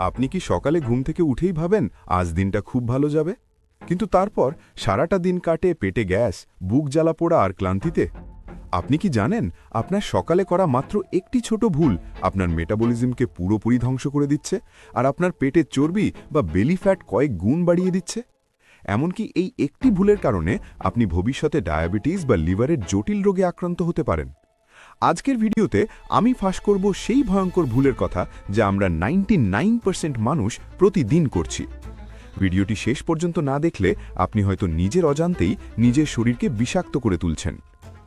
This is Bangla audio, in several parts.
আপনি কি সকালে ঘুম থেকে উঠেই ভাবেন আজ দিনটা খুব ভালো যাবে? কিন্তু তারপর সারাটা দিন কাটে পেটে গ্যাস, বুক জ্বালা পোড়া আর ক্লান্তিতে। আপনি কি জানেন, আপনার সকালে করা মাত্র একটি ছোট ভুল আপনার মেটাবলিজমকে পুরোপুরি ধ্বংস করে দিচ্ছে আর আপনার পেটের চর্বি বা বেলি ফ্যাট কয়েক গুণ বাড়িয়ে দিচ্ছে? এমনকি এই একটি ভুলের কারণে আপনি ভবিষ্যতে ডায়াবেটিস বা লিভারের জটিল রোগে আক্রান্ত হতে পারেন। আজকের ভিডিওতে আমি ফাঁস করব সেই ভয়ঙ্কর ভুলের কথা যা আমরা নাইনটি মানুষ প্রতিদিন করছি। ভিডিওটি শেষ পর্যন্ত না দেখলে আপনি হয়তো নিজের অজান্তেই নিজের শরীরকে বিষাক্ত করে তুলছেন।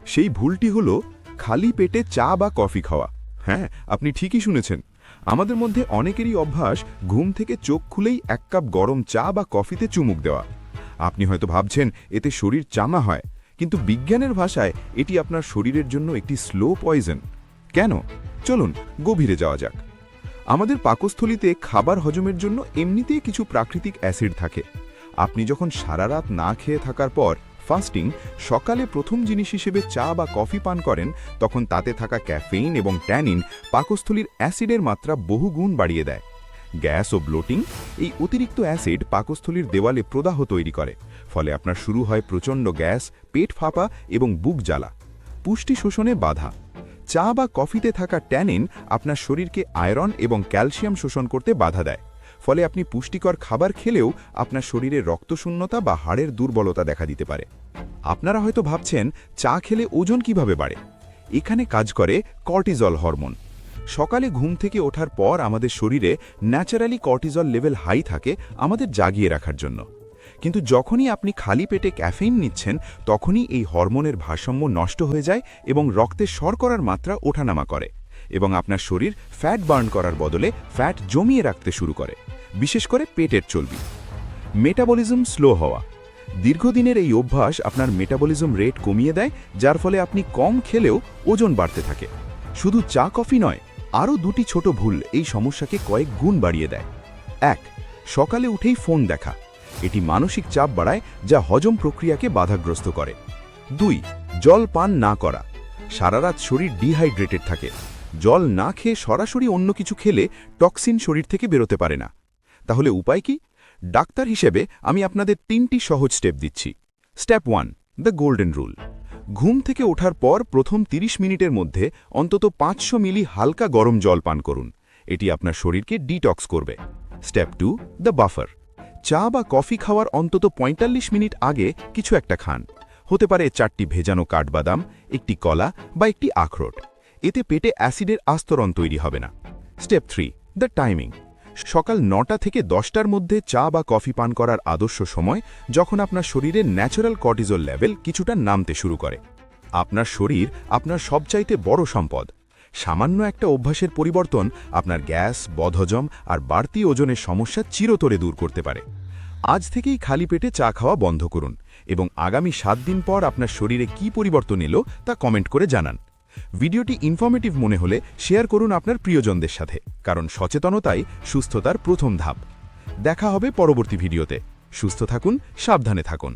সেই ভুলটি হল খালি পেটে চা বা কফি খাওয়া। হ্যাঁ আপনি ঠিকই শুনেছেন। আমাদের মধ্যে অনেকেরই অভ্যাস ঘুম থেকে চোখ খুলেই এক কাপ গরম চা বা কফিতে চুমুক দেওয়া। আপনি হয়তো ভাবছেন, এতে শরীর চামা হয়। কিন্তু বিজ্ঞানের ভাষায় এটি আপনার শরীরের জন্য একটি স্লো পয়জন কেন? চলুন, গভীরে যাওয়া যাক। আমাদের পাকস্থলিতে খাবার হজমের জন্য এমনিতেই কিছু প্রাকৃতিক অ্যাসিড থাকে। আপনি যখন সারা রাত না খেয়ে থাকার পর ফাস্টিং সকালে প্রথম জিনিস হিসেবে চা বা কফি পান করেন, তখন তাতে থাকা ক্যাফেইন এবং ট্যানিন পাকস্থলীর অ্যাসিডের মাত্রা বহুগুণ বাড়িয়ে দেয়। গ্যাস ও ব্লোটিং এই অতিরিক্ত অ্যাসিড পাকস্থলীর দেওয়ালে প্রদাহ তৈরি করে, ফলে আপনার শুরু হয় প্রচণ্ড গ্যাস, পেট ফাঁপা এবং বুক জ্বালা। পুষ্টি শোষণে বাধা। চা বা কফিতে থাকা ট্যানিন আপনার শরীরকে আয়রন এবং ক্যালসিয়াম শোষণ করতে বাধা দেয়, ফলে আপনি পুষ্টিকর খাবার খেলেও আপনার শরীরে রক্তশূন্যতা বা হাড়ের দুর্বলতা দেখা দিতে পারে। আপনারা হয়তো ভাবছেন, চা খেলে ওজন কীভাবে বাড়ে? এখানে কাজ করে কর্টিজল হরমোন। সকালে ঘুম থেকে ওঠার পর আমাদের শরীরে ন্যাচারালি কর্টিজল লেভেল হাই থাকে আমাদের জাগিয়ে রাখার জন্য। কিন্তু যখনই আপনি খালি পেটে ক্যাফেইন নিচ্ছেন, তখনই এই হরমোনের ভারসাম্য নষ্ট হয়ে যায় এবং রক্তে শর্করার মাত্রা ওঠানামা করে এবং আপনার শরীর ফ্যাট বার্ন করার বদলে ফ্যাট জমিয়ে রাখতে শুরু করে, বিশেষ করে পেটের চর্বি। মেটাবলিজম স্লো হওয়া। দীর্ঘদিনের এই অভ্যাস আপনার মেটাবলিজম রেট কমিয়ে দেয়, যার ফলে আপনি কম খেলেও ওজন বাড়তে থাকে। শুধু চা কফি নয় আরও দুটি ছোট ভুল এই সমস্যাকে কয়েক গুণ বাড়িয়ে দেয়। এক, সকালে উঠেই ফোন দেখা। এটি মানসিক চাপ বাড়ায়, যা হজম প্রক্রিয়াকে বাধাগ্রস্ত করে। দুই, জল পান না করা। সারারাত শরীর ডিহাইড্রেটেড থাকে। জল না খেয়ে সরাসরি অন্য কিছু খেলে টক্সিন শরীর থেকে বেরোতে পারে না। তাহলে উপায় কি? ডাক্তার হিসেবে আমি আপনাদের তিনটি সহজ স্টেপ দিচ্ছি। Step one, the golden rule. ঘুম থেকে ওঠার পর প্রথম ৩০ মিনিটের মধ্যে অন্তত পাঁচশো মিলি হালকা গরম জল পান করুন। এটি আপনার শরীরকে ডিটক্স করবে। স্টেপ টু দ্য বাফার চা বা কফি খাওয়ার অন্তত ৪৫ মিনিট আগে কিছু একটা খান। হতে পারে চারটি ভেজানো কাঠবাদাম, একটি কলা বা একটি আখরোট। এতে পেটে অ্যাসিডের আস্তরণ তৈরি হবে না। স্টেপ থ্রি দ্য টাইমিং সকাল নটা থেকে দশটার মধ্যে চা বা কফি পান করার আদর্শ সময় যখন আপনার শরীরে ন্যাচারাল কর্টিজল লেভেল কিছুটা নামতে শুরু করে। আপনার শরীর আপনার সবচাইতে বড় সম্পদ। সামান্য একটা অভ্যাসের পরিবর্তন আপনার গ্যাস, বদহজম আর বাড়তি ওজনের সমস্যা চিরতরে দূর করতে পারে। আজ থেকেই খালি পেটে চা খাওয়া বন্ধ করুন এবং আগামী সাত দিন পর আপনার শরীরে কি পরিবর্তন এলো তা কমেন্ট করে জানান। ভিডিওটি ইনফরমেটিভ মনে হলে শেয়ার করুন আপনার প্রিয়জনদের সাথে, কারণ সচেতনতাই সুস্থতার প্রথম ধাপ। দেখা হবে পরবর্তী ভিডিওতে। সুস্থ থাকুন, সাবধানে থাকুন।